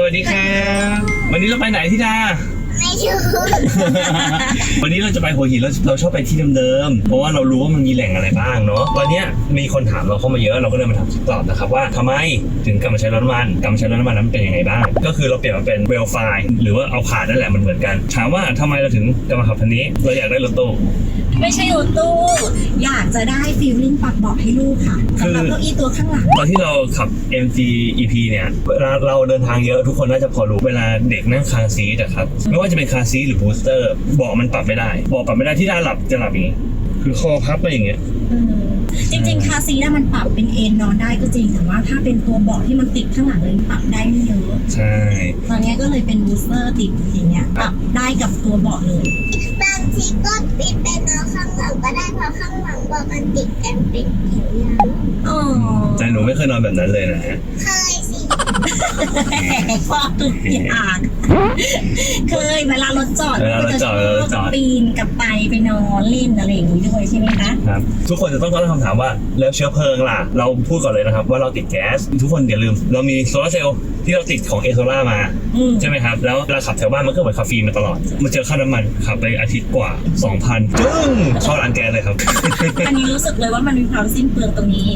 สวัสดีครับ วันนี้เราไปไหนที่ดา ไม่รู้วันนี้เราจะไปหัวหินเราเราชอบไปที่เดิมๆ เพราะว่าเรารู้ว่ามันมีแหล่งอะไรบ้างเนาะตอนเนี้ยมีคนถามเราเข้ามาเยอะ เราก็เลยมาทำคลิปตอบนะครับว่าทำไมถึงกลับมาใช้รถน้ำมันกลับมาใช้รถน้ำมันนั้นเป็นยังไงบ้าง ก็คือเราเปลี่ยนมาเป็นเวลไฟหรือว่าเอาผ่านนั่นแหละมันเหมือนกัน ถามว่าทำไมเราถึงกลับมาขับคันนี้ เราอยากได้รถตู้ ไม่ใช่รถตู้ อยากจะได้ฟีลลิ่งปรับเบาะให้ลูกค่ะสำหรับเก้าอี้ตัวข้างหลัง ตอนที่เราขับ MG EP เนี่ยเวลาเราเดินทางเยอะทุกคนน่าจะพอรู้เวลาเด็กนั่งคาร์ซีทอะครับไม่ว่าจะเป็นคาร์ซีทหรือบูสเตอร์เบาะมันปรับไม่ได้เบาะปรับไม่ได้ที่ด้านหลับจะหลับอย่างงี้ คือคอพับไปอย่างเงี้ยเออจริงๆ คาร์ซีทอะมันปรับเป็นเอนนอนได้ก็จริง แต่ว่าถ้าเป็นตัวเบาะที่มันติดข้างหลังเลยปรับได้ไม่เยอะ ใช่ ตอนนี้ก็เลยเป็นบูสเตอร์ติดอย่างเงี้ยปรับได้กับตัวเบาะเลยบางทีก็ปิดไปนอนข้างหลังก็ได้เพราะข้างหลังบอกมันติดกันเป็นแถวยาวอ๋อแต่หนูไม่เคยนอนแบบนั้นเลยนะฮะเคยสิ ฟอกตุกอย่างเคยเวลารถจอดเวลารถจอดเวลารถจอด ปีนกลับไปไปนอนเล่นอะไรอย่างนี้ด้วยใช่ไหมคะครับทุกคนจะต้องตั้งคำถามว่าแล้วเชื้อเพลิงล่ะ เราพูดก่อนเลยนะครับ ว่าเราติดแก๊สทุกคนอย่าลืม เรามีโซลาร์เซลล์ที่เราติดของเอโซล่ามาอืม ใช่ไหมครับ แล้วเราขับแถวบ้านมันก็เหมือนคาเฟอีนมาตลอดมาเจอค่าน้ำมันขับไปอาทิตย์กว่า 2,000จึ้งเข้าร้านแก๊สเลยครับ อันนี้รู้สึกเลยว่ามันมีความสิ้นเปลืองตรงนี้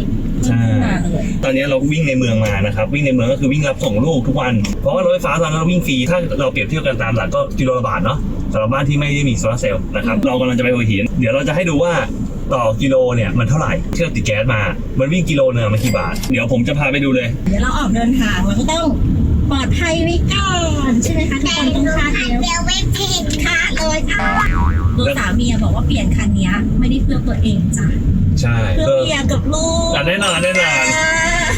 เพิ่มขึ้นมาเลยตอนนี้เราวิ่งในเมืองมานะครับ วิ่งในเมืองก็คือวิ่งรับส่งลูกทุกวัน เพราะว่ารถไฟฟ้าตอนนั้นเราวิ่งฟรีถ้าเราเปรียบเทียบกันตามหลักก็กิโลละบาทเนาะสำหรับบ้านที่ไม่ได้มีโซลาร์เซลล์นะครับเรากำลังจะไปหัวหินเดี๋ยวเราจะให้ดูว่าต่อกิโลเนี่ยมันเท่าไหร่ที่เราติดแก๊สมา มันวิ่งกิโลเนึงมันกี่บาท เดี๋ยวผมจะพาไปดูเลย เดี๋ยวเราออกเดินทางเราก็ต้อง ปลอดภัยไว้ก่อนใช่ไหมคะทุกแต่คนหต้องนูคาดหันเอวเดียวไม่ผิดค่ะเลยค่ะตัวสามีอะบอกว่าเปลี่ยนคันเนี้ยไม่ได้เพื่อตัวเองจ้ะใช่เพื่อเมียกับลูกอะแน่นอนแน่นอน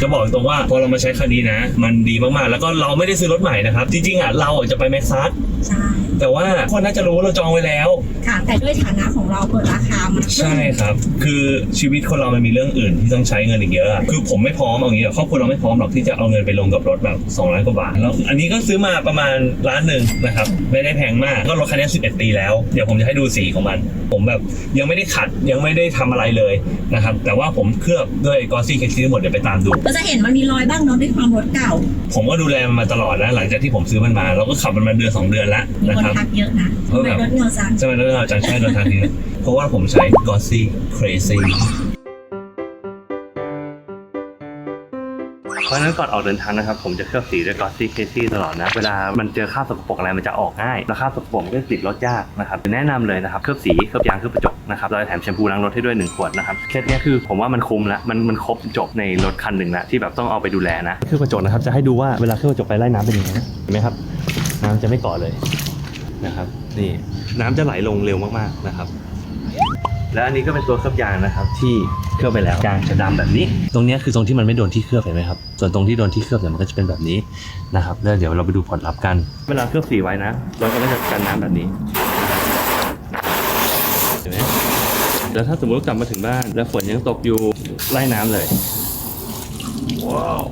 จะบอกตรงว่าพอเรามาใช้คันนี้นะ มันดีมากๆ แล้วก็เราไม่ได้ซื้อรถใหม่นะครับ จริงๆอะเราอะจะไปแม็กซัสใช่แต่ว่าคนน่าจะรู้ว่าเราจองไว้แล้ว ค่ะ แต่ด้วยฐานะของเราเปิดราคามา ใช่ครับ คือชีวิตคนเรามันมีเรื่องอื่นที่ต้องใช้เงินอีกเยอะ คือผมไม่พร้อมเอางี้ครอบครัวเราไม่พร้อมหรอกที่จะเอาเงินไปลงกับรถแบบ2ล้านกว่าบาทแล้วอันนี้ก็ซื้อมาประมาณล้านหนึ่งนะครับไม่ได้แพงมากก็รถคันนี้11 ปีแล้ว เดี๋ยวผมจะให้ดูสีของมัน ผมแบบยังไม่ได้ขัดยังไม่ได้ทำอะไรเลยนะครับแต่ว่าผมเคลือบด้วยกอซี่เคสซี่หมดเดี๋ยวไปตามดูเราจะเห็นมันมีรอยบ้างเนาะด้วยความรถเก่า ผมก็ดูแลมันมาตลอดนะหลังจากที่ผมซื้อมันมา เราก็ขับมันมาเดือนสองเดือนแล้วมีนะคนครับทักเยอะนะเออทำไมแบบรถเงาจังใช่ไหมแล้วเราจะใช้เดินทางนี้ เพราะว่าผมใช้ Glossy Crazy เพราะฉะนั้นก่อนออกเดินทางนะครับ ผมจะเคลือบสีด้วย Glossy Crazy ตลอดนะ เวลามันเจอคราบสกปรกอะไรมันจะออกง่ายแล้วคราบสกปรกก็ติดรถยากนะครับแนะนำเลยนะครับเคลือบสีเคลือบยางเคลือบกระจกนะครับเราจะแถมแชมพูล้างรถให้ด้วยหนึ่งขวดนะครับเคสเนี้ยคือผมว่ามันคุ้มละมันมันครบจบในรถคันหนึ่งละที่แบบต้องเอาไปดูแลนะเคลือบกระจกนะครับจะให้ดูว่าเวลาเคลือบกระจกไปไล่น้ำเป็นยังไงนะเห็นไหมครับน้ำจะไม่เกาะเลยนะครับนี่น้ำจะไหลลงเร็วมากๆนะครับ แล้วอันนี้ก็เป็นตัวเคลือบยางนะครับ ที่เคลือบไปแล้วยางจะดำแบบนี้ ตรงนี้คือตรงที่มันไม่โดนที่เคลือบเห็นไหมครับส่วนตรงที่โดนที่เคลือบเนี่ยมันก็จะเป็นแบบนี้นะครับแล้วเดี๋ยวเราไปดูผลลัพธ์กัน เวลาเคลือบสีไว้นะเรถก็จะกันน้ำแบบนี้เห็นไหมแล้วถ้าสมมติกลับมาถึงบ้าน แล้วฝนยังตกอยู่ไล่น้ำเลยว้าว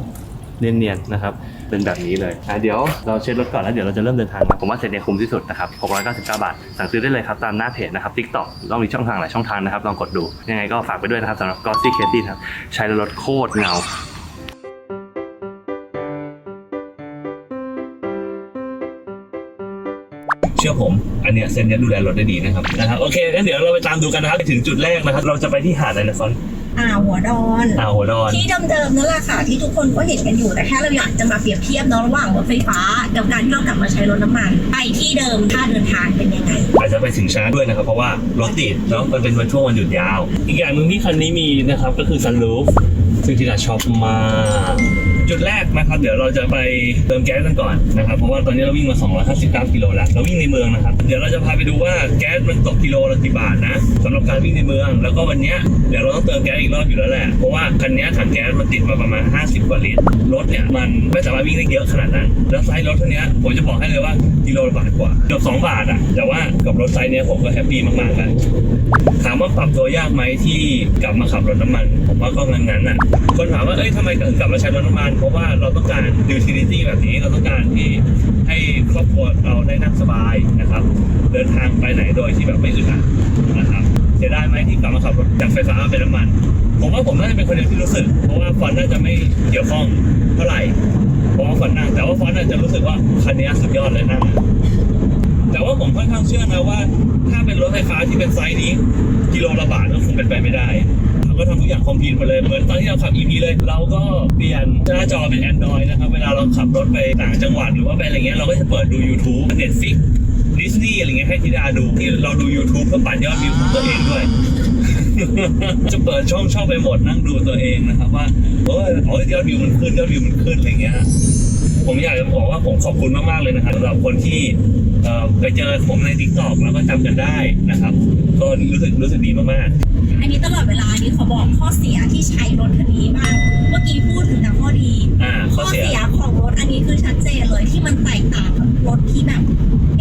เนียนๆนะครับ เป็นแบบนี้เลยอะเดี๋ยวเราเช็ดรถก่อนแล้วเดี๋ยวเราจะเริ่มเดินทางผมว่าเซ็ตเนี่ยคุ้มที่สุดนะครับ699 บาท สั่งซื้อได้เลยครับตามหน้าเพจนะครับ TikTok ต้องมีช่องทางหลายช่องทางนะครับลองกดดูยังไงก็ฝากไปด้วยนะครับสำหรับ g o s s y c a t y ครับใช้รถโคตรเงาเชื่อผมอันเนี้ยเซนเนี้ยดูแลรถได้ดีนะครับนะครับโอเคงั้นเดี๋ยวเราไปตามดูกันนะครับ ถึงจุดแรกนะครับ เราจะไปที่หาดอะไรนะฟอน อ่าหัวดอนอ่าวหัวดอน ที่เดิมๆนั่นแหละค่ะที่ทุกคนก็เห็นกันอยู่แต่แค่เราอยากจะมาเปรียบเทียบเนาะระหว่างรถไฟฟ้า กับการที่เรากลับมาใช้รถน้ำมัน ไปที่เดิมค่าเดินทางเป็นยังไง อาจจะไปถึงช้าด้วยนะครับ เพราะว่ารถติดแล้วมันเป็นวันช่วงวันหยุดยาว อีกอย่างหนึ่งที่คันนี้มีนะครับก็คือซันรูฟซึ่งที่เราชอบมาก จุดแรกนะครับ เดี๋ยวเราจะไปเติมแก๊สกันก่อนนะครับ เพราะว่าตอนนี้เราวิ่งมา 259 กิโลแล้ว เราวิ่งในเมืองนะครับ เดี๋ยวเราจะพาไปดูว่าแก๊สมันตกกิโลละกี่บาทนะสำหรับการวิ่งในเมือง แล้วก็วันนี้ยเดี๋ยวเราต้องเติมแก๊สอีกรอบอยู่แล้วแหละ เพราะว่าคันนี้ถังแก๊สมันติดมาประมาณ 50 กว่าลิตร รถเนี่ยมันไม่สามารถวิ่งได้เยอะขนาดนั้น แล้วไซส์รถเท่านี้ผมจะบอกให้เลยว่ากิโลละบาทกว่า เกือบ2บาทอะแต่ว่ากับรถไซส์เนี้ยผมก็แฮปปี้มากๆแล้วถามว่าปรับตัวยากไหมที่กลับมาขับรถน้ำมัน ผมว่าก็งั้นๆน่ะคนถามว่าเอ้ยทำไมถึงกลับมาใช้รถน้ำมันเพราะว่าเราต้องการ utility แบบนี้เราต้องการที่ให้ครอบครัวเราได้นั่งสบายนะครับ เดินทางไปไหนโดยที่แบบไม่อึดอัดนะครับเสียดายไหมที่กลับมาขับรถจากไฟฟ้าเป็นน้ำมัน ผมว่าผมน่าจะเป็นคนเดียวที่รู้สึก เพราะว่าฟอนต์น่าจะไม่เกี่ยวข้องเท่าไหร่เพราะว่าฟอนต์นั่งแต่ว่าฟอนต์อาจจะรู้สึกว่าคันนี้สุดยอดเลยนั่งแต่ว่าผมค่อนข้างเชื่อนะว่า ถ้าเป็นรถไฟฟ้าที่เป็นไซส์นี้กิโลละบาทก็คงเป็นไปไม่ได้ เขาก็ทำทุกอย่างคอมพิวต์หมดเลย เหมือนตอนที่เราขับ EP เลย เราก็เปลี่ยนหน้าจอเป็น Android นะครับ เวลาเราขับรถไปต่างจังหวัดหรือว่าไปอะไรเงี้ย เราก็จะเปิดดู YouTube Netflix ดิสนีย์อะไรเงี้ยให้ธิดาดูที่เราดู YouTube เพื่อปั่นยอดวิวของตัวเองด้วย จะเปิดช่องช่องไปหมดนั่งดูตัวเองนะครับว่าเออโอ้ยยอดวิวมันขึ้นยอดวิวมันขึ้นอะไรเงี้ยผมอยากจะบอกว่าผมขอบคุณมากๆเลยนะครับสำหรับคนที่ ไปเจอผมใน t ิ k t o k แล้วก็จำกันได้นะครับ ก็รู้สึกรู้สึกดีมากอันนี้ตลอดเวลานี่ขอบอกข้อเสียที่ใช้รถคันนี้บ้างเมื่อกี้พูดถึงแต่ข้อดีๆอ่าข้ข้ออเสียเสียของรถอันนี้คือชัดเจนเลยที่มันแตกต่างกับรถที่แบบ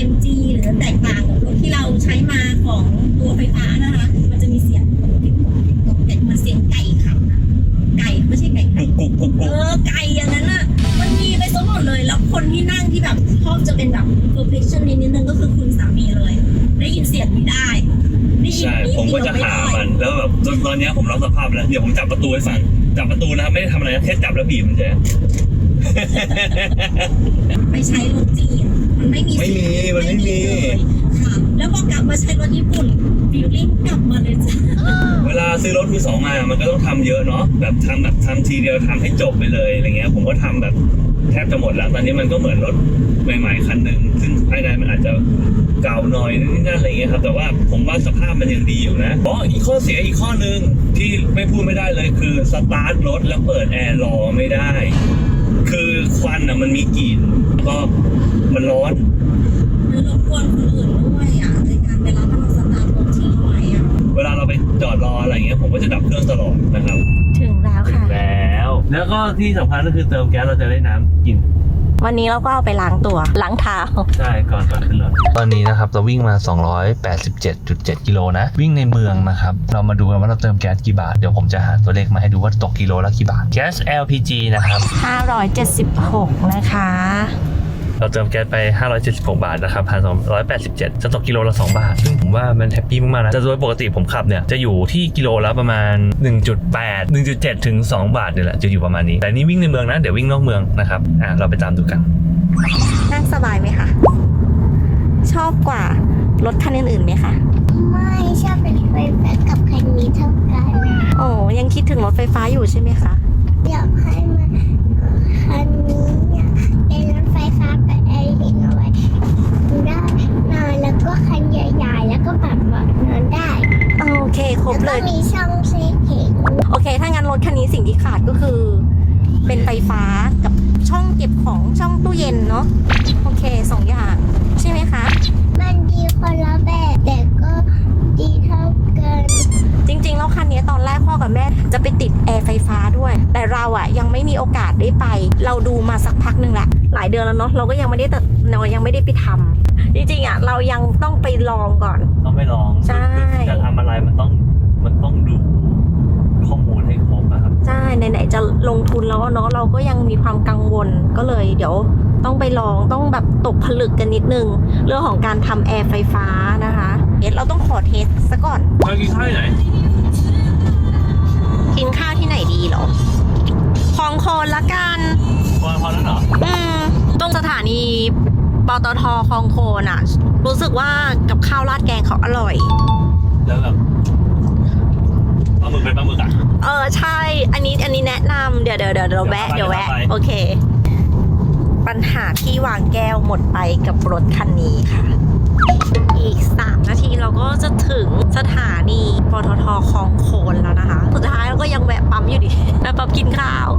MG หรือแตกต่างกับรถที่เราใช้มาของตัวไฟฟ้านะคะมันจะมีเสียงกบกบกบมันเสียงไก่ขับนะไก่ไม่ใช่ไก่ขับกุกกุกกุกเอกุกอไก่อย่างนั้นอะ เลย แล้วคนที่นั่งที่แบบชอบจะเป็นแบบ perfection นิดนึงก็คือคุณสามีเลย ได้ยินเสียงไม่ได้ได้ยินใช่นิดผมก็เดียวจะไม่หาได้มันแล้วแบบตอนตอนเนี้ยผมรับสภาพแล้วเดี๋ยวผมจับประตูให้ฟังจับประตูนะครับไม่ได้ทำอะไรนะแค่จับแล้วบีบมันเฉยไปใช้รถจีนมันไม่มีไม่มีมันไม่มีเลยค่ะแล้วพอกลับมาใช้รถญี่ปุ่นฟิลลิ่งกลับมาเลยจ้ะเวลาซื้อรถมือสองมามันก็ต้องทำเยอะเนาะแบบทำแบบทำทีเดียวทำให้จบไปเลยอะไรเงี้ย ผมก็ทำแบบ แทบจะหมดแล้ว ตอนนี้มันก็เหมือนรถใหม่ๆคันหนึ่งซึ่งภายในมันอาจจะเก่าหน่อยนี่นั่นอะไรเงี้ยครับ แต่ว่าผมว่าสภาพมันยังดีอยู่นะอ๋ออีกข้อเสียอีกข้อหนึ่งที่ไม่พูดไม่ได้เลยคือสตาร์ทรถแล้วเปิดแอร์รอไม่ได้ คือควันอะมันมีกลิ่นแล้วก็มันร้อนมันรบกวนคนอื่นด้วยอะในการเวลาถ้าเราสตาร์ทรถทิ้งไว้อะเวลาเราไปจอดรออะไรเงี้ยผมก็จะดับเครื่องตลอดนะครับถึง แล้วค่ะแล้ว แล้วก็ที่สำคัญก็คือเติมแก๊สเราจะได้น้ำกิน วันนี้เราก็เอาไปล้างตัวล้างเท้า ใช่ ก่อนก่อนขึ้นรถ ตอนนี้นะครับเราวิ่งมา 287.7 กิโลนะ วิ่งในเมืองนะครับ เรามาดูกันว่าเราเติมแก๊สกี่บาท เดี๋ยวผมจะหาตัวเลขมาให้ดูว่าตกกิโลละกี่บาท แก๊ส LPG นะครับ 576 นะคะ เราเติมแก๊สไป 576 บาทนะครับ1,287จะตกกิโลละ 2 บาท ซึ่งผมว่ามันแฮปปี้มากๆนะแต่โดยปกติผมขับเนี่ย จะอยู่ที่กิโลละประมาณ 1.8 1.7 ถึง 2 บาทเนี่ยแหละ จะอยู่ประมาณนี้ แต่นี่วิ่งในเมืองนะ เดี๋ยววิ่งนอกเมืองนะครับ อะ เราไปตามดูกัน นั่งสบายไหมคะ ชอบกว่ารถคันอื่นๆไหมคะ ไม่ชอบเป็นไฟฟ้ากับคันนี้เท่ากัน โอ้ยังคิดถึงรถไฟฟ้าอยู่ใช่ไหมคะ อยากให้มันคันนี้เนี่ยเป็นรถไฟฟ้าแบบแอร์เห็นเอาไว้ได้นอนแล้วก็คันใหญ่ๆ แล้วก็ปรับเบาะนอนได้ โอเคครบแล้วเลก็ยมีช่องเซฟเข็งโอเค ถ้างั้นรถคันนี้สิ่งที่ขาดก็คือ เป็นไฟฟ้ากับช่องเก็บของช่องตู้เย็นเนาะ โอเคสองอย่าง ใช่ไหมคะ มันดีคนละแบบ แต่ก็ดีเท่ากันจริงๆ แล้วคันนี้ตอนแรกพ่อกับแม่จะไปติดแอร์ไฟฟ้าด้วย แต่เราอะยังไม่มีโอกาสได้ไป เราดูมาสักพักหนึ่งแหละหลายเดือนแล้วเนาะเราก็ยังไม่ได้ตัดเรายังไม่ได้ไปทำ จริงๆอะเรายังต้องไปลองก่อน ต้องไม่ลองใช่ คือจะทำอะไรมันต้องมันต้องดูข้อมูลให้ครบนะครับ ใช่ไหนๆจะลงทุนแล้วอะเนาะเราก็ยังมีความกังวลก็เลย เดี๋ยวต้องไปลองต้องแบบตกผลึกกันนิดนึง เรื่องของการทำแอร์ไฟฟ้านะคะเดี๋ยวเราต้องขอเทสซะก่อน เรากินข้าวที่ไหน กินข้าวที่ไหนดีเหรอคลองโคนละกัน พอพอแล้วเหรอ อืมตรงสถานีป ตทคลองโคนอะรู้สึกว่ากับข้าวราดแกงเขาอร่อย แล้วแบบปลาหมึกเป็นปลาหมึกอะ เออใช่ อันนี้อันนี้แนะนำเดี๋ยวเดี๋ยวเดี๋ยวเดี๋ยวแวะเดี๋เดี๋ยยววไปแวะเดี๋ยวไปโอเค ปัญหาที่วางแก้วหมดไปกับรถคันนี้ค่ะ อีก 3 นาทีเราก็จะถึงสถานีปตทคลองโคนแล้วนะคะ สุดท้ายเราก็ยังแวะปั๊มอยู่ดีแวะปั๊มกินข้าว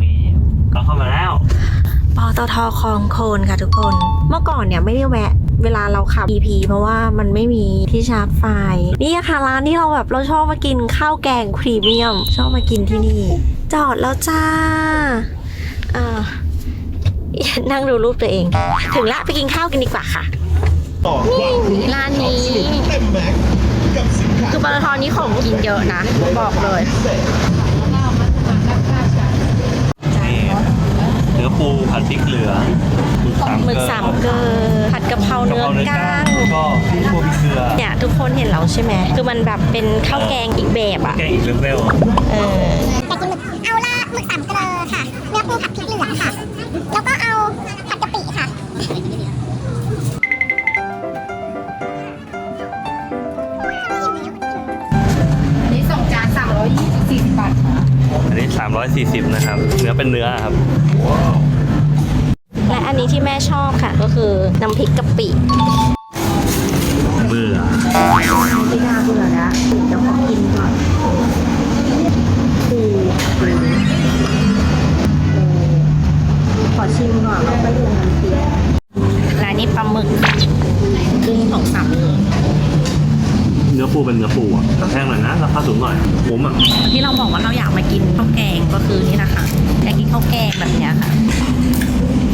วีก็เข้ามาแล้ว ปตทคลองโคนค่ะทุกคน เมื่อก่อนเนี่ยไม่ได้แวะเวลาเราขับ EP เพราะว่ามันไม่มีที่ชาร์จไฟ นี่ค่ะร้านที่เราแบบเราชอบมากินข้าวแกงพรีเมียม ชอบมากินที่นี่ จอดแล้วจ้าอ่านั่งดูรูปตัวเอง ถึงละไปกินข้าวกันดีกว่าค่ะนี่ร้านนี้ คือปตทนี้ของกินเยอะนะ บอกเลยำพริกเหลือหมึกสามหเกลมึกสามเกลือผัดกะเพราเนื้อก้างแล้วก็พริกพริกเกลือเนี่ยทุกคนเห็นแล้วใช่ไหมคือมันแบบเป็นข้าวแกงอีกแบบอะแกงอีกเลเวลอะเออแต่กินหมึกเอาละหมึกสามเกลือค่ะเนื้อปูผัดพริกเหลืองค่ะ แล้วก็เอาผัดกะปิค่ะอันนี้สองจานสามร้อยยี่สิบสี่สิบบาทค่ะอันนี้ 340 นะครับ เนื้อเป็นเนื้อครับ และอันนี้ที่แม่ชอบค่ะ ก็คือน้ำพริกกะปิเบื่อไม่น่าเบื่อนะเดี๋ยวขอกินก่อนคือขอชิมก่อนแล้วก็ดูน้ำพริกและนี่ปลาหมึกกุ้งของสามีเนื้อปูเป็นเนื้อปูอะแต่แพงหน่อยนะราคาสูงหน่อยผมอะที่เราบอกว่าเราอยากมากินข้าวแกงก็คือนี่นะคะอยากกินข้าวแกงแบบเนี้ยค่ะ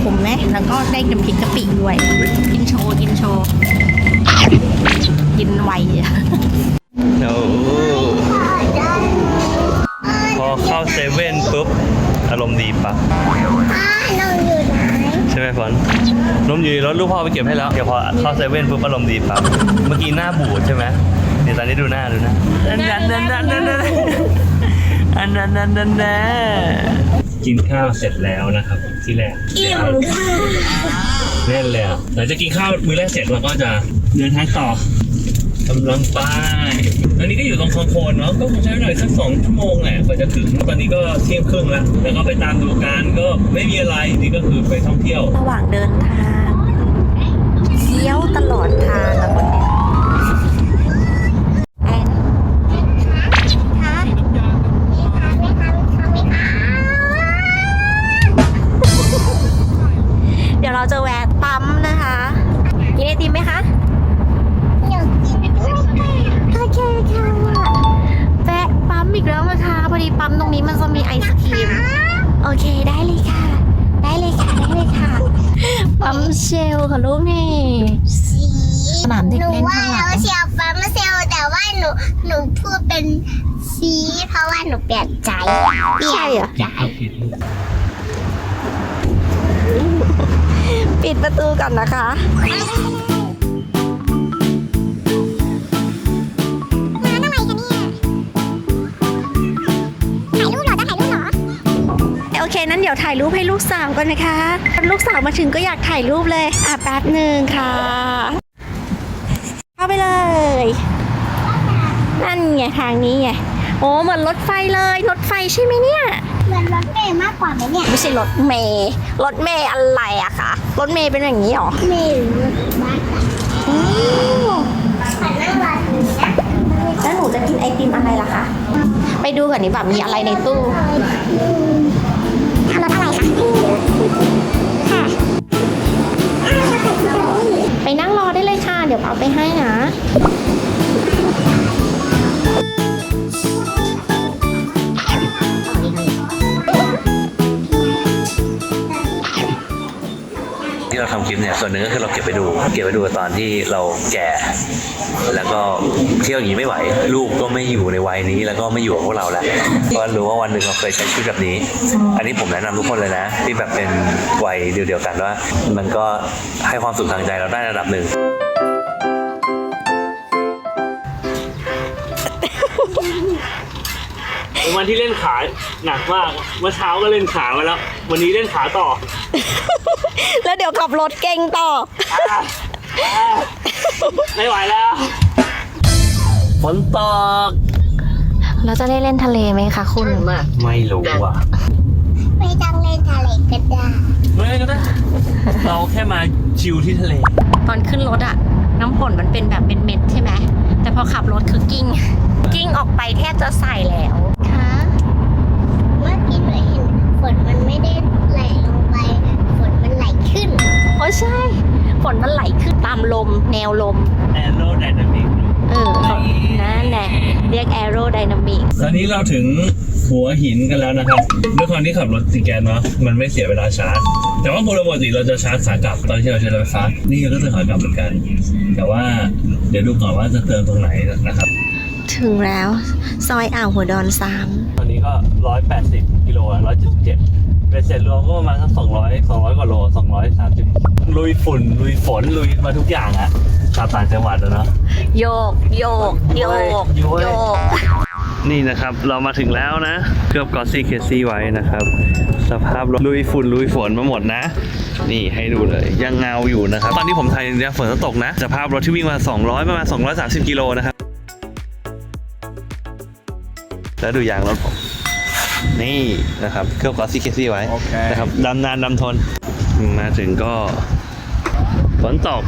ผมไหมแล้วก็ได้น้ำพริกกะปิด้วย กินโชว์กินโชว์กินไวอะโอ้พอเข้าเซเว่นปุ๊บ อารมณ์ดีปะอ้าน้องอยู่ไหนใช่ไหมฟอนลมอยู่ในรถลูกพ่อไปเก็บให้แล้วเดี๋ยวพอเข้าเซเว่นปุ๊บอารมณ์ดีปะเมื่อกี้หน้าบูดใช่ไหมเดี๋ยวตอนนี้ดูหน้าดูหน้าอันนั้นอันนั้นอันนั้นอันนั้นอันนั้นอันนั้น กินข้าวเสร็จแล้วนะครับ ที่แรกอิ่มค่ะแน่นเลยอะหลังจากกินข้าวมื้อแรกเสร็จเราก็จะเดินทางต่อกำลังไปตอนนี้ก็อยู่ตรงคลองโคนเนาะ ก็คงใช้เวลาสักสองชั่วโมงแหละกว่าจะถึง ตอนนี้ก็เที่ยงครึ่งแล้ว แล้วก็ไปตามดูการก็ไม่มีอะไร นี่ก็คือไปท่องเที่ยว ระหว่างเดินทางเที่ยวตลอดทางอะคนเนี้ยแอน ราะว่าหนูเปลี่ยนใจใช่เหรอ ใจปิดประตูก่อนนะคะ มาทำไมคะเนี่ย ถ่ายรูปเหรอจะถ่ายรูปเหรอ โอเค นั้นเดี๋ยวถ่ายรูปให้ลูกสาวก่อนนะคะ ลูกสาวมาถึงก็อยากถ่ายรูปเลย อะแป๊บหนึ่งค่ะ เข้าไปเลย นั่นไงทางนี้ไง โอ้เหมือนรถไฟเลยรถไฟใช่ไหมเนี่ยเหมือนรถเมย์มากกว่าไหมเนี่ยไม่ใช่รถเมย์รถเมย์อะไรอะคะรถเมย์เป็นอย่างนี้เหรอเมย์หรือรถบ้านอะอืมขอนั่งรอตรงนี้นะแล้วหนูจะกินไอติมอะไรล่ะคะไปดูก่อนนี่แบบมีอะไรในตู้ ลิปเนี่ยส่วนหนึ่งก็คือเราเก็บไปดู เก็บไปดูตอนที่เราแก่ แล้วก็เที่ยวอย่างนี้ไม่ไหว ลูกก็ไม่อยู่ในวัยนี้ แล้วก็ไม่อยู่กับพวกเราแล้วเพราะรู้ว่าวันหนึ่งเราเคยใช้ชีวิตแบบนี้ อันนี้ผมแนะนำทุกคนเลยนะ ที่แบบเป็นวัยเดียวกันว่า มันก็ให้ความสุขทางใจเราได้ระดับหนึ่งเป็นวันที่เล่นขาหนักมากเมื่อเช้าก็เล่นขามาแล้ว วันนี้เล่นขาต่อ แล้วเดี๋ยวขับรถเก่งต่ออะอะไม่ไหวแล้วฝนตกเราจะได้เล่นทะเลไหมคะคุณ ไม่รู้อะไม่ต้องเล่นทะเลก็ได้ไม่ก็ได้เราแค่มาชิลที่ทะเล ตอนขึ้นรถอะน้ำฝนมันเป็นแบบเป็นเม็ดใช่ไหมแต่พอขับรถคือกิ้ง กิ้งออกไปแทบจะใส่แล้วค่ะเมื่อกี้หนูเห็นฝนมันไม่ได้ไหลลงไป ใช่ ฝนมันไหลขึ้นตามลม แนวลม aerodynamic เออเขานั่นแหละเรียก aerodynamic ตอนนี้เราถึงหัวหินกันแล้วนะครับด้วยความที่ขับรถติดแกนเนาะมันไม่เสียเวลาชาร์จ แต่ว่าปกติเราจะชาร์จขากลับตอนที่เราใช้รถไฟฟ้านี่ก็จะขากลับเหมือนกัน แต่ว่าเดี๋ยวดูก่อนว่าจะเติมตรงไหนนะครับ ถึงแล้ว ซอยอ่าวหัวดอนสามตอนนี้ก็ 180กิโล177 เป็นเสร็จรวมก็ประมาณสัก200 200กว่าโล230ลุยฝุ่น ลุยฝน ลุยมาทุกอย่างอะชาวต่างจังหวัดอะเนาะโยกโยก โยก โยก โยก นี่นะครับเรามาถึงแล้วนะเคลือบกอซี่เคซี่ไว้นะครับ สภาพรถลุยฝุ่นลุยฝนมาหมดนะ นี่ให้ดูเลย ยังเงาอยู่นะครับ ตอนที่ผมถ่ายเนี่ยฝนจะตกนะสภาพรถที่วิ่งมา 200 ประมาณ 230 กิโลนะครับแล้วดูยางรถผม นี่นะครับเคลือบกอสซี่เคซี่ไว้นะครับดำนานดำทนมาถึงก็ฝนตก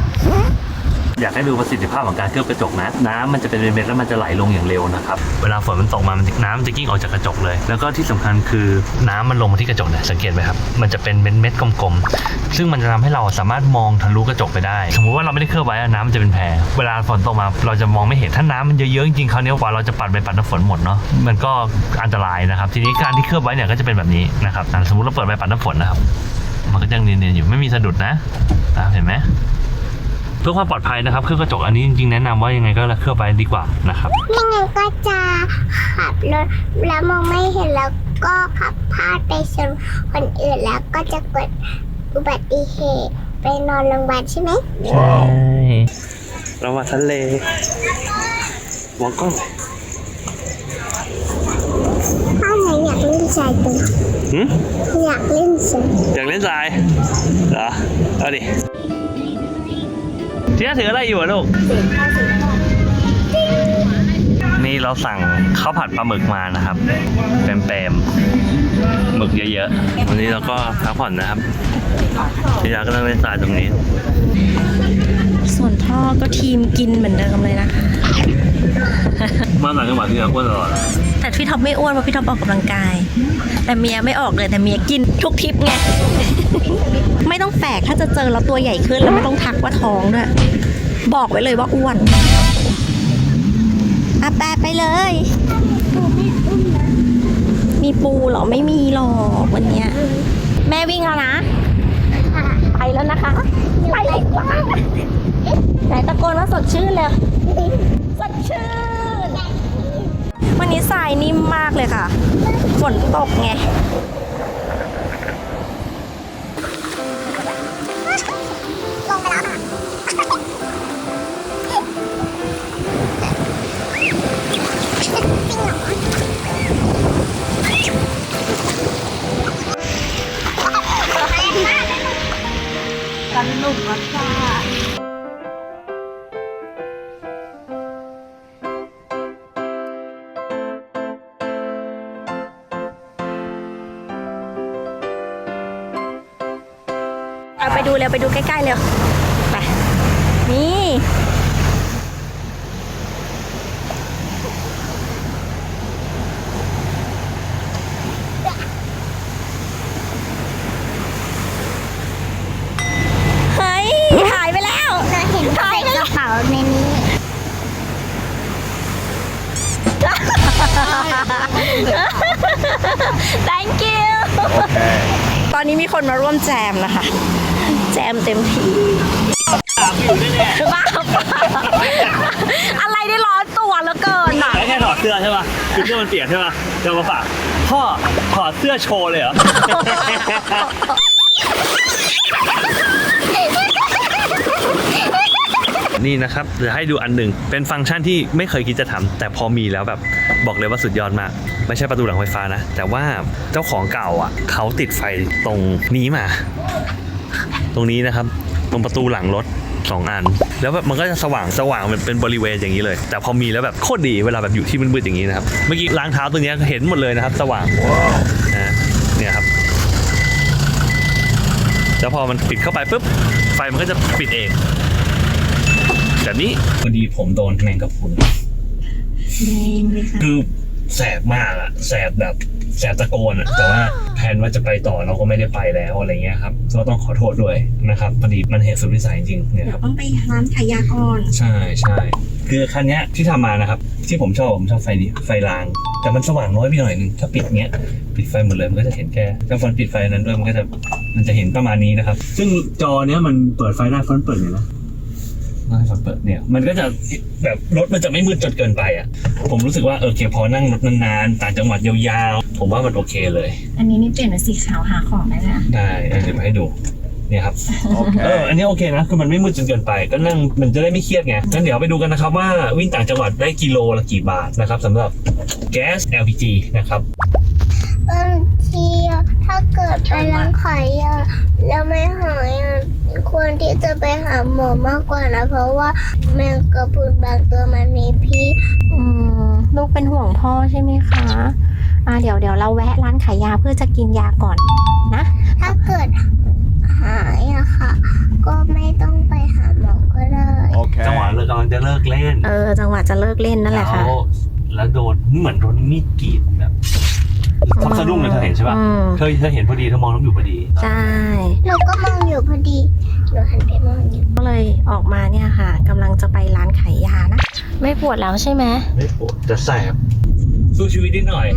อยากให้ดูประสิทธิภาพของการเคลือบกระจกนะ น้ำมันจะเป็นเม็ดแล้วมันจะไหลลงอย่างเร็วนะครับ เวลาฝนมันตกมามันน้ำจะกิ้งออกจากกระจกเลย แล้วก็ที่สำคัญคือน้ำมันลงมาที่กระจกเนี่ยสังเกตไหมครับ มันจะเป็นเม็ดๆกลมๆ ซึ่งมันจะทำให้เราสามารถมองทะลุกระจกไปได้ สมมุติว่าเราไม่ได้เคลือบไว้น้ำมันจะเป็นแพรเวลาฝนตกมาเราจะมองไม่เห็นถ้าน้ำมันเยอะๆจริงๆคราวนี้กว่าเราจะปัดไปปัดน้ำฝนหมดเนาะ มันก็อันตรายนะครับ ทีนี้การที่เคลือบไว้เนี่ยก็จะเป็นแบบนี้นะครับสมมติเราเปิดไปปัดน้ำฝนนะครับ มันก็ยังเนียนๆอยู่ไม่มีสะดุดนะอะเห็นไหม เพื่อความปลอดภัยนะครับเครื่องกระจกอันนี้จริงๆแนะนำว่ายังไงก็เคลือบไว้ดีกว่านะครับไม่งั้นก็จะขับรถแล้วมองไม่เห็นแล้วก็ขับพลาดไปชนคนอื่นแล้วก็จะเกิดอุบัติเหตุไปนอนโรงพยาบาลใช่ไหมใช่เรามาทะเลมองกล้องข้าวไหนอยากเล่นทรายตัวหืมอยากเล่นทรายอยากเล่นทรายเหรอเอาดิ เจ๊ถืออะไรอยู่อะลูก นี่เราสั่งข้าวผัดปลาหมึกมานะครับเปมๆหมึกเยอะๆ วันนี้เราก็พักผ่อนนะครับพี่ยาก็นั่งเล่นทรายตรงนี้ ส่วนพ่อก็ทีมกินเหมือนเดิมเลยนะคะ มาต่างจังหวัดที่ยาอ้วนตลอดแต่ พี่ท็อปไม่อ้วนเพราะพี่ท็อปออกกำลังกาย แต่เมียไม่ออกเลยแต่เมียกินทุกทริปไง ไม่ต้องแปลกถ้าจะเจอแล้วตัวใหญ่ขึ้นแล้วไม่ต้องทักว่าท้องด้วยบอกไว้เลยว่าอ้วนอาแปะไปเลย มีปูเหรอไม่มีหรอกวันเนี้ย แม่วิ่งแล้วนะ ไปแล้วนะคะ ไปเลยจ้าไหนตะโกนว่าสดชื่นเลยสดชื่น วันนี้ทรายนิ่มมากเลยค่ะ ฝนตกไงลงไปแล้วค่ะจริงเหรอสนุกมากค่ะเอา ไปดูเร็วไปดูใกล้ๆเร็วไปนี่เฮ้ยหายไปแล้วเราเห็นใส่กระเป๋าในนี้ thank you ตอนนี้มีคนมาร่วมแจมนะคะ แจมเต็มที่บ้าอะไรได้ร้อนตัวแล้วเกินอะแค่ถอดเสื้อใช่ป่ะคือเสื้อมันเปียกใช่ป่ะจะมาฝากพ่อถอดเสื้อโชว์เลยเหรอนี่นะครับเดี๋ยวให้ดูอันหนึ่งเป็นฟังก์ชันที่ไม่เคยคิดจะทำแต่พอมีแล้วแบบบอกเลยว่าสุดยอดมาก ไม่ใช่ประตูหลังไฟฟ้านะ แต่ว่าเจ้าของเก่าอะ เขาติดไฟตรงนี้มา ตรงนี้นะครับ ตรงประตูหลังรถสองอัน แล้วแบบมันก็จะสว่างสว่างมันเป็นบริเวณอย่างนี้เลย แต่พอมีแล้วแบบโคตรดีเวลาแบบอยู่ที่มืดๆอย่างนี้นะครับ เมื่อกี้ล้างเท้าตัวเนี้ยเห็นหมดเลยนะครับ สว่างนะเนี่ยครับแล้วพอมันปิดเข้าไปปุ๊บไฟมันก็จะปิดเองแบบนี้พอดีผมโดนแมงกะพรุนคือ แสบมากอะแสบแบบแสบตะโกนอะแต่ว่าแผนว่าจะไปต่อเราก็ไม่ได้ไปแล้วอะไรเงี้ยครับก็ต้องขอโทษด้วยนะครับพอดีมันเหตุสุดวิสัยจริงๆเนี่ยครับต้องไปร้านขายยาก่อนใช่ใช่คือคันเนี้ยที่ทำมานะครับ ที่ผมชอบผมชอบไฟดีไฟราง แต่มันสว่างน้อยไปหน่อยนึงถ้าปิดเงี้ยปิดไฟหมดเลยมันก็จะเห็นแค่ถ้าฟอนต์ปิดไฟนั้นด้วยมันก็จะมันจะเห็นประมาณนี้นะครับ ซึ่งจอเนี้ยมันเปิดไฟได้ฟอนต์เปิดเลยนะ ไม่ฟอนต์เปิดเนี่ย มันก็จะแบบรถมันจะไม่มืดจนเกินไปอะ ผมรู้สึกว่าเออโอเคพอนั่งรถนานๆ ต่างจังหวัดยาวๆ ผมว่ามันโอเคเลย อันนี้นี่เปลี่ยนเป็นสีขาวหาของได้ไหมคะได้เดี๋ยวมาให้ดู เนี่ยครับเอออันนี้โอเคนะคือมันไม่มืดจนเกินไป ก็นั่งมันจะได้ไม่เครียดไงงั้นเดี๋ยวไปดูกันนะครับว่าวิ่งต่างจังหวัดได้กิโลละกี่บาทนะครับสำหรับแก๊ส LPG นะครับบางทีอะถ้าเกิดไปร้านขายยาแล้วไม่หายอะควรที่จะไปหาหมอมากกว่านะ เพราะว่าแมงกะพรุนบางตัวมันมีพิษอืมลูกเป็นห่วงพ่อใช่ไหมคะอ่าเดี๋ยวเดี๋ยวเราแวะร้านขายยาเพื่อจะกินยาก่อนนะ ถ้าเกิด หายอะค่ะ ก็ไม่ต้องไปหาหมอก็ได้ จังหวะเลิกกำลังจะเลิกเล่นเออ จังหวะจะเลิกเล่นนั่นแหละค่ะแล้วแล้วโดนเหมือนโดนมีดกรีดแบบทับสะดุ้งเลยเธอเห็นใช่ป่ะอืมเธอเธอเห็นพอดีเธอมองน้องอยู่พอดีใช่ หนูก็มองอยู่พอดี หนูหันไปมองอยู่ก็เลยออกมาเนี่ยค่ะกำลังจะไปร้านขายยานะ ไม่ปวดแล้วใช่ไหมไม่ปวดจะแสบสู้ชีวิตนิดหน่อย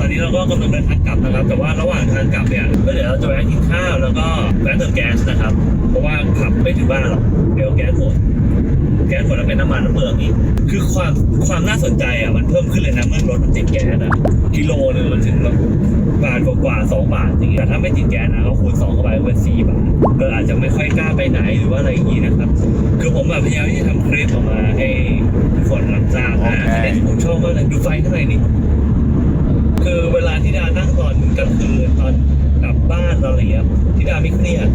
ตอนนี้เราก็กำลังเดินทางกลับนะครับ แต่ว่าระหว่างทางกลับเนี่ยก็เดี๋ยวเราจะแวะกินข้าวแล้วก็แวะเติมแก๊สนะครับ เพราะว่าขับไม่ถึงบ้านหรอกเดี๋ยวแก๊สหมดแก๊สหมดแล้วเป็นน้ำมันน้ำเมืองอีกคือความความน่าสนใจอะมันเพิ่มขึ้นเลยนะเมื่อรถมันติดแก๊สอะกิโลนึงมันถึงแบบบาทกว่าๆสองบาทอย่างเงี้ยแต่ถ้าไม่ติดแก๊สนะเขาคูณสองเข้าไปก็เป็นสี่บาทก็อาจจะไม่ค่อยกล้าไปไหนหรือว่าอะไรอย่างงี้นะครับ คือผมแบบพยายามที่จะทำคลิปออกมาให้ทุกคนรับทราบนะโอเคอันนี้ที่ผมชอบมากเลยดูไฟข้างในนี่ คือเวลาที่ดานั่งตอนกลางคืนตอนกลับบ้านเราอะไรเงี้ยที่ดาไม่เครียด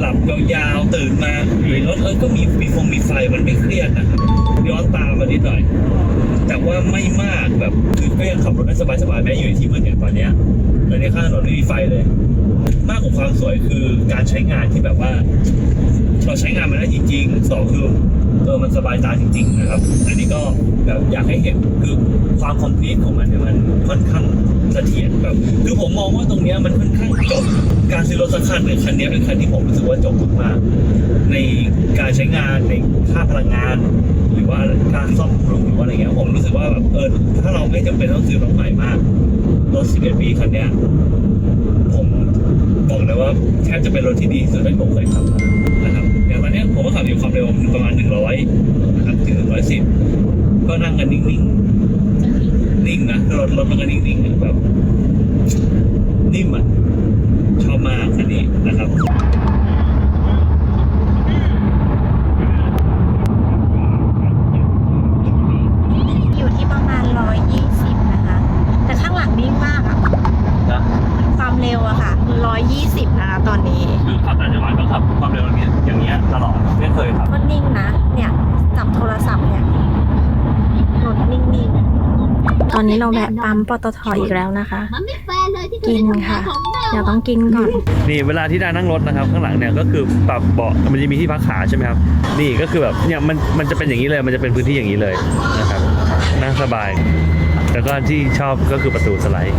หลับยาวๆตื่นมาอยู่ในรถเออก็มีมีฟงมีไฟมันไม่เครียดนะครับย้อนตามมานิดหน่อย แต่ว่าไม่มากแบบคือก็ยังขับรถได้สบายๆแม้อยู่ในที่มืดอย่างตอนเนี้ยตอนนี้ข้างถนนไม่มีไฟเลย มากกว่าความสวยคือการใช้งานที่แบบว่า เราใช้งานมันได้จริงๆสองคือ เออมันสบายตาจริง ๆ นะครับ อันนี้ก็แบบอยากให้เห็นคือความคอมพลีทของมันเนี่ยมันค่อนข้างเสถียรแบบคือผมมองว่าตรงเนี้ยมันค่อนข้างจบ การซื้อรถสักคันเนี่ยคันนี้เป็นคันที่ผมรู้สึกว่าจบมากๆในการใช้งานในค่าพลังงาน หรือว่าการซ่อมบำรุงหรือว่าอะไรเงี้ยผมรู้สึกว่าแบบเออถ้าเราไม่จำเป็นต้องซื้อรถใหม่มากรถ11ปีคันเนี้ยผมบอกเลยว่าแทบจะเป็นรถที่ดีสุดที่ผมเคยขับนะครับ นี้ยผมก็ขับอยู่ความเร็วประมาณหนึ่งร้อยนะครับถึงหนึ่งร้อยสิบก็นั่งกันนิ่งๆ นิ่งนะรถรถมันก็นิ่งๆแบบนิ่มอะชอบมากอันนี้นะครับ อยู่ที่ประมาณ 120 นะคะ แต่ข้างหลังนิ่งมากอะ นะ ความเร็วอะค่ะ 120 นะคะ ตอนนี้ คือขับต่างจังหวัดก็ขับความเร็วอย่างเงี้ยอย่างเงี้ยตลอดไม่เคยขับ ก็นิ่งนะ เนี่ย จับโทรศัพท์เนี่ยรถนิ่งๆ ตอ นี้เราแบบปั๊มปตทออีกแล้วนะคะกินค่ะ เดี๋ยวต้องกินก่อน นี่เวลาที่ได้นั่งรถนะครับ ข้างหลังเนี่ยก็คือปรับเบาะมันจะมีที่พักขาใช่ไหมครับ นี่ก็คือแบบเนี่ยมันมันจะเป็นอย่างนี้เลยมันจะเป็นพื้นที่อย่างนี้เลยนะครับนั่งสบาย แล้วก็ที่ชอบก็คือประตูสไลด์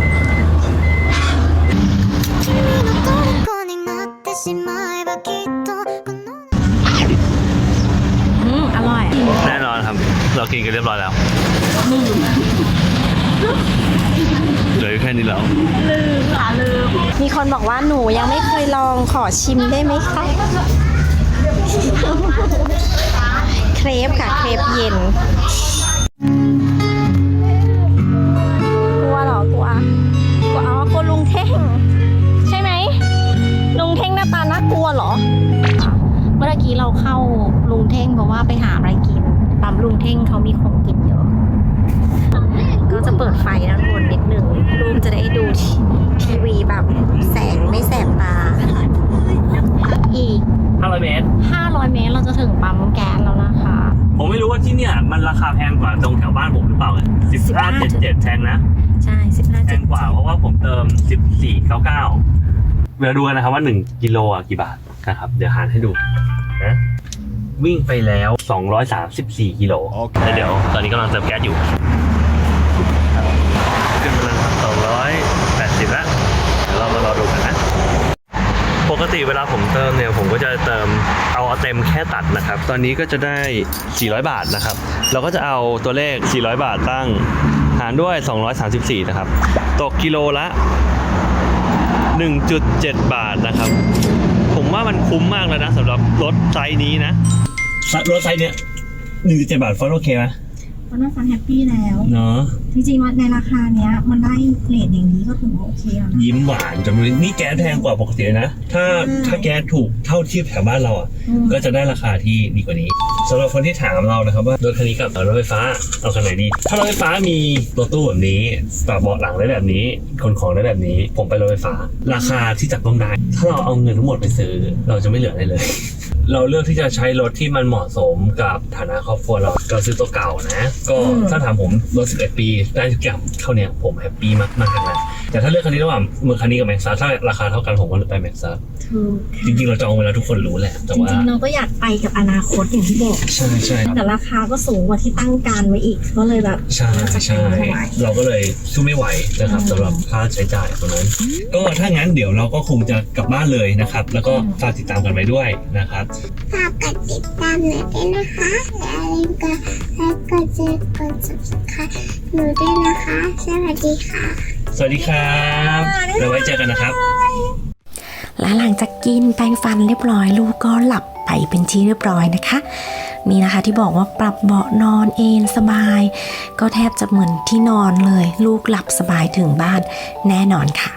อร่อย แน่นอนครับ เรากินกันเรียบร้อยแล้ว อืม เหลืออยู่แค่นี้แล้วมีคนบอกว่าหนูยังไม่เคยลองขอชิมได้ไหมคะเครปค่ะเครปเย็น กลัวเหรอกลัวกลัวอ๋อกลัวลุงเท่ง ใช่ไหมลุงเท่งหน้าตาน่ากลัวเหรอ เมื่อกี้เราเข้าลุงเท่งเพราะว่าไปหาอะไรกินปั๊มลุงเท่งเขามีของกินเยอะ ก็จะเปิดไฟด้านบนนิดหนึ่งรูมจะได้ดูทีวีแบบแสงไม่แสบตา อีก 500 เมตร 500 เมตรเราจะถึงปั๊มแก๊สแล้วนะคะ ผมไม่รู้ว่าที่เนี่ย มันราคาแพงกว่าตรงแถวบ้านผมหรือเปล่าสิบห้าเจ็ดเจ็ดแพงนะ ใช่15แพงกว่าเพราะว่าผมเติม 1499เดี๋ยวดูกันนะครับว่า 1กิโลอะกี่บาทนะครับ เดี๋ยวหารให้ดูนะวิ่งไปแล้ว 234กิโลแล้วเดี๋ยวตอนนี้กำลังเติมแก๊สอยู่ ปกติเวลาผมเติมเนี่ยผมก็จะเติมเอาเต็มแค่ตัดนะครับ ตอนนี้ก็จะได้ 400 บาทนะครับ เราก็จะเอาตัวเลข 400 บาทตั้งหารด้วย 234 นะครับ ตกกิโลละ 1.7 บาทนะครับ ผมว่ามันคุ้มมากแล้วนะสำหรับรถไซส์นี้นะ รถไซส์เนี้ย1.7 บาทฟอนโอเคไหมมั นน่าฟังแฮปปี้แล้ว เนาะจริงๆในราคาเนี้ย มันได้เรทอย่างนี้ก็ถือว่าโอเคแล้วนะยิ้มหวานจนนี่แก๊สแพงกว่าปกติเลยนะ ถ้าถ้าแก๊สถูกเท่าเทียบแถวบ้านเราอะ อืมก็จะได้ราคาที่ดีกว่านี้สำหรับคนที่ถามเรานะครับว่ารถคันนี้กับรถไฟฟ้าเอาคันไหนดี ถ้ารถไฟฟ้ามีรถตู้แบบนี้ปรับเบาะหลังได้แบบนี้ขนของได้แบบนี้ ผมไปรถไฟฟ้า ราคาที่จับต้องได้ ถ้าเราเอาเงินทั้งหมดไปซื้อ เราจะไม่เหลืออะไรเลย เราเลือกที่จะใช้รถที่มันเหมาะสมกับฐานะครอบครัวเราเราซื้อตัวเก่านะ ก็อืมถ้าถามผมรถ11 ปีได้ทุกอย่างเท่าเนี้ยผมแฮปปี้มากมากๆนะ แต่ถ้าเลือกคันนี้ระหว่างมือคันนี้กับแม็กซ์ถ้าราคาเท่ากันผมก็เลือกไปแม็กซ์ถูกจริงๆเราจองไว้แล้วทุกคนรู้แหละ แต่จว่าริงๆเราก็อยากไปกับอนาคตอย่างที่บอก ใช่ใช่ครับแต่ราคาก็สูงกว่าที่ตั้งการไว้อีก ก็เลยแบบใช่จะใช่เป็นไม่ไหว เราก็เลยสู้ไม่ไหวนะครับอืมสำหรับค่าใช้จ่ายตรงนั้น ก็ถ้างั้นเดี๋ยวเราก็คงจะกลับบ้านเลยนะครับ แล้วก็อืมฝากติดตามกันไปด้วยนะครับ ฝากกดติดตามหนูด้วยนะคะอย่าลืมกดไลค์กดแชร์กด subscribe หนูด้วยนะคะ สวัสดีค่ะ สวัสดีครับแล้วไว้เจอกันนะครับ และหลังจากกินแปรงฟันเรียบร้อย ลูกก็หลับไปเป็นที่เรียบร้อยนะคะ นี่นะคะที่บอกว่าปรับเบาะนอนเอนสบาย ก็แทบจะเหมือนที่นอนเลย ลูกหลับสบายถึงบ้านแน่นอนค่ะ